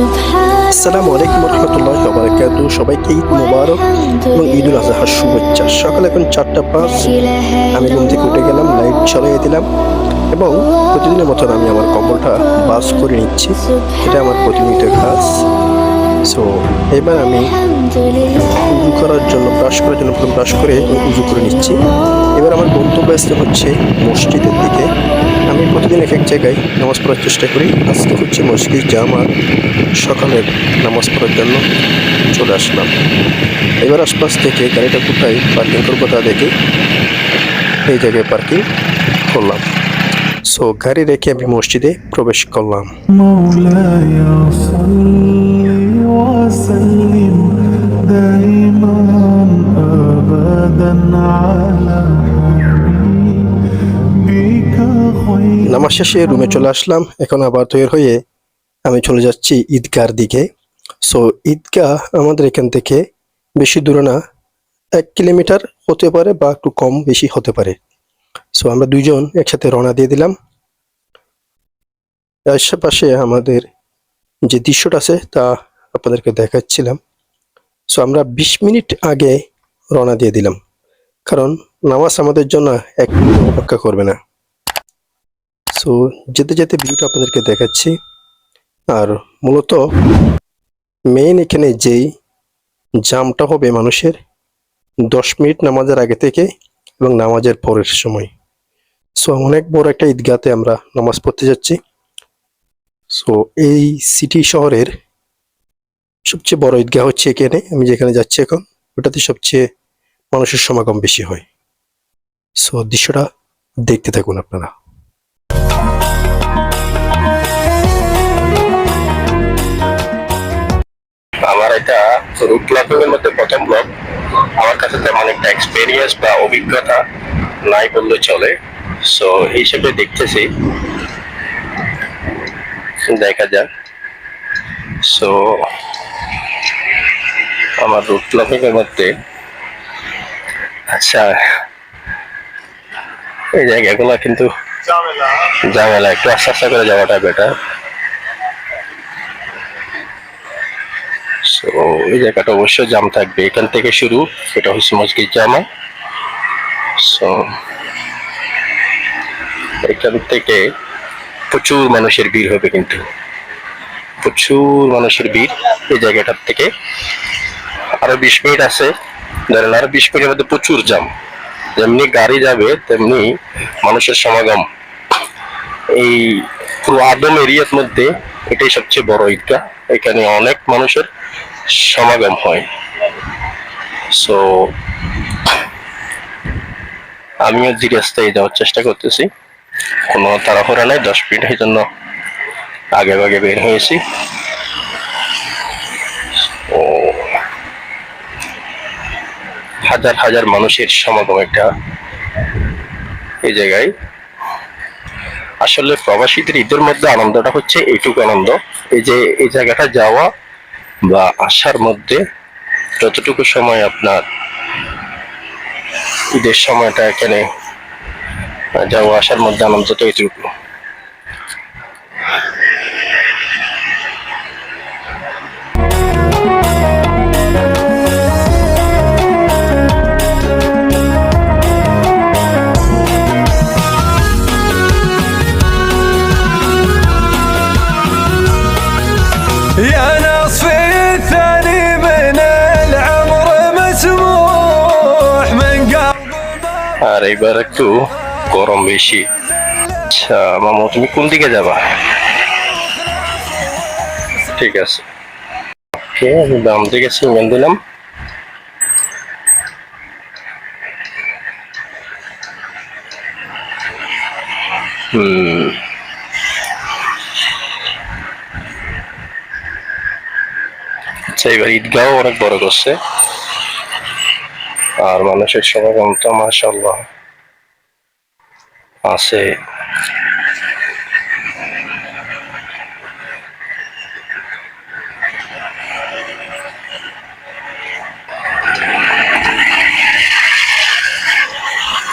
আসসালামু আলাইকুম রহমতুল্লাহ বারাকাত সবাইকে ঈদ মোবারক এবং ঈদ উল আজহার শুভেচ্ছা। সকাল এখন চারটা পাঁচ। আমি ঘুম থেকে উঠে গেলাম, লাইট চালিয়ে দিলাম এবং প্রতিদিনের মতন আমি আমার কম্বলটা বাস করে নিচ্ছি। এটা আমার প্রতিনিয়ত কাজ। সো এবার আমি উজু করার জন্য ব্রাশ করার জন্য প্রথম ব্রাশ করে উজু করে নিচ্ছি। এবার আমার গন্তব্যস্থল হচ্ছে মসজিদের দিকে। আমি প্রতিদিন এক এক জায়গায় নামাজ পড়ার চেষ্টা করি। আজকে হচ্ছে মসজিদ জামা সকালের নামাজ পড়ার জন্য চলে আসলাম। এবার আশপাশ থেকে গাড়িটা কোথায় পার্কিং করব তা দেখে এই জায়গায় পার্কিং করলাম। সো গাড়ি রেখে আমি মসজিদে প্রবেশ করলাম। وسلم دائما ابدا على حبيبك خير নামাজ শেষে রুমে চলে আসলাম এখন আবার তৈরি হয়ে আমি চলে যাচ্ছি ঈদগার দিকে সো ঈদগাহ আমাদের এখান থেকে বেশি দূরে না এক কিলোমিটার হতে পারে বা একটু কম বেশি হতে পারে সো আমরা দুইজন একসাথে রওনা দিয়ে দিলাম আশেপাশে আমাদের যে দৃশ্যটা আছে তা আপনাদেরকে দেখাচ্ছিলাম। সো আমরা বিশ মিনিট আগে রওনা দিয়ে দিলাম। কারণ নামাজ আমাদের জন্য এক মিনিট অপেক্ষা করবে না। সো যেতে যেতে ভিউটা আপনাদেরকে দেখাচ্ছি। আর মূলত মেইন এখানে যেই জামটা হবে মানুষের, দশ মিনিট নামাজের আগে থেকে এবং নামাজের পরের সময়। সো অনেক বড় একটা ঈদগাতে আমরা নামাজ পড়তে যাচ্ছি। সো এই সিটি শহরের সবচেয়ে বড় ঈদগাহ হচ্ছে এখানে। আমি যেখানে যাচ্ছি এখন, ওটাতে সবচেয়ে মানুষের সমাগম বেশি হয়। সো দৃশ্যটা দেখতে থাকুন আপনারা। আমার এটা ব্লকিং এর মধ্যে প্রথম ব্লক আমার কাছে তেমন একটা এক্সপেরিয়েন্স বা অভিজ্ঞতা নাই বললে চলে। সো এই হিসেবে দেখতেছি। দেখা যাক। সো আমার রুট ব্লকিং মধ্যে। আচ্ছা এই জায়গাগুলো কিন্তু ঝামেলা। একটু আস্তে আস্তে করে যাওয়াটা বেটার তো এই জায়গাটা অবশ্যই জাম থাকবে। এখান থেকে শুরু এটা হচ্ছে মসজিদ জামা। সো এখান থেকে প্রচুর মানুষের ভিড় হবে কিন্তু। প্রচুর মানুষের ভিড় এই জায়গাটার থেকে। আরও বিশ মিনিট আছে। ধরেন আরও বিশ মিনিটের মধ্যে প্রচুর জাম যেমনি গাড়ি যাবে, তেমনি মানুষের সমাগম। এই পুরো আদম এরিয়ার মধ্যে এটাই সবচেয়ে বড় ঈদগাহ এখানে অনেক মানুষের সমাগম হয়। সো আমিও ধীরে আস্তে যাওয়ার চেষ্টা করতেছি। কোনো তাড়াহুড়া নাই, দশ মিনিট এই জন্য আগে আগে বের হয়েছি। হাজার হাজার মানুষের সমাগম একটা এই জায়গায়। আসলে প্রবাসীদের ঈদের মধ্যে আনন্দটা হচ্ছে এইটুকু আনন্দ। এই যে এই জায়গাটা যাওয়া বা আসার মধ্যে যতটুকু সময় আপনার ঈদের সময়টা এখানে যাওয়া আসার মধ্যে আনন্দটা এইটুকু। আর এবার একটু গরম বেশি। আচ্ছা মামা, তুমি কোন দিকে যাবা? ঠিক আছে। ওকে, আমি বাম দিকে সিগন্যাল দিলাম। হুম। আচ্ছা এবার ঈদগাহ অনেক বড় করছে। আর মানুষের সমাগম তো মাসাল্লাহ আছে।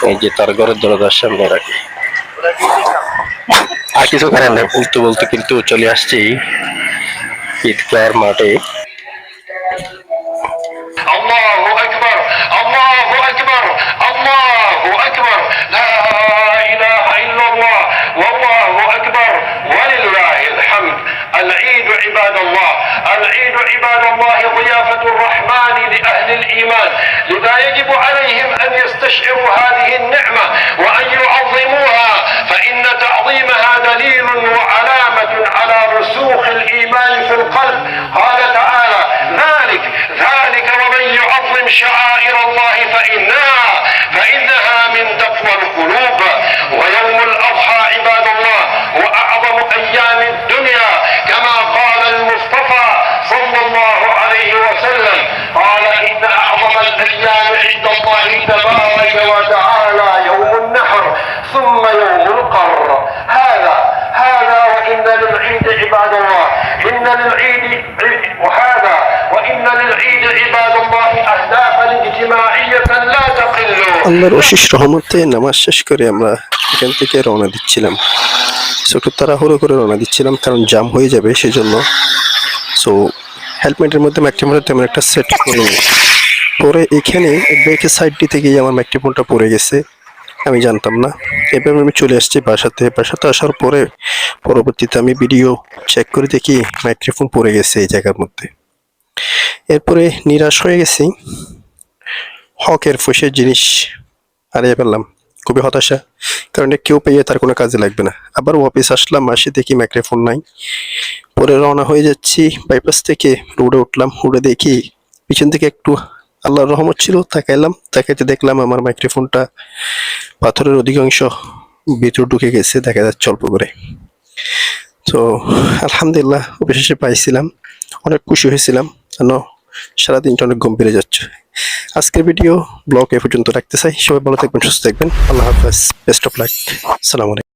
এই যে তার ঘরের দরজার সামনে রাখি। আর কিছু করার নেই, বলতে বলতে কিন্তু চলে আসছি ঈদগার মাঠে। الإيمان لذا يجب عليهم أن يستشعروا هذه النعمة وأن يعظموها. فإن تعظيمها دليل وعلامة على رسوخ الإيمان في القلب. قال تعالى ذلك ذلك ومن يعظم شعائر الله فإنها عند الله تبارك وتعالى يوم النحر ثم يوم القر هذا هذا وإن للعيد عباد الله إن للعيد وهذا وإن للعيد عباد الله أهدافا اجتماعية لا تقل আল্লাহর অশেষ রহমতে নামাজ শেষ করে আমরা এখান থেকে রওনা দিচ্ছিলাম সো একটু তাড়াহুড়ো করে রওনা দিচ্ছিলাম কারণ জাম হয়ে যাবে সেজন্য সো হেলমেটের মধ্যে ম্যাক্টিমোটা তেমন একটা সেট করিনি পরে এখানে ব্রেকের সাইডটি থেকেই আমার ম্যাক্টিফোনটা পড়ে গেছে। আমি জানতাম না। এবার আমি চলে আসছি বাসাতে। বাসাতে আসার পরে পরবর্তীতে আমি ভিডিও চেক করে দেখি মাইক্রোফোন পড়ে গেছে এই জায়গার মধ্যে। এরপরে নিরাশ হয়ে গেছি। হকের ফুসের জিনিস হারিয়ে ফেললাম। খুবই হতাশা। কারণ কেউ পেয়ে তার কোনো কাজে লাগবে না। আবার অফিস আসলাম, আসে দেখি মাইক্রোফোন নাই। পরে রওনা হয়ে যাচ্ছি। বাইপাস থেকে রোডে উঠলাম। রোডে দেখি পিছন থেকে একটু আল্লাহর রহমত ছিল, তাকাইলাম, তাকাইতে দেখলাম আমার মাইক্রোফোনটা পাথরের অধিকাংশ ভিতর ঢুকে গেছে, দেখা যাচ্ছে অল্প করে। তো আলহামদুলিল্লাহ, অবশেষে পাইছিলাম, অনেক খুশি হয়েছিলাম, কেন সারাদিনটা অনেক গম্ভীরে যাচ্ছে। আজকের ভিডিও ব্লগ এ পর্যন্ত রাখতে চাই, সবাই ভালো থাকবেন, সুস্থ থাকবেন, আল্লাহ হাফেজ বেস্ট অফ লাক সালাম আলাইকুম।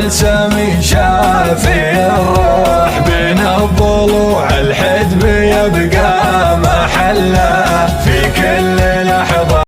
يقبله بلسم شافي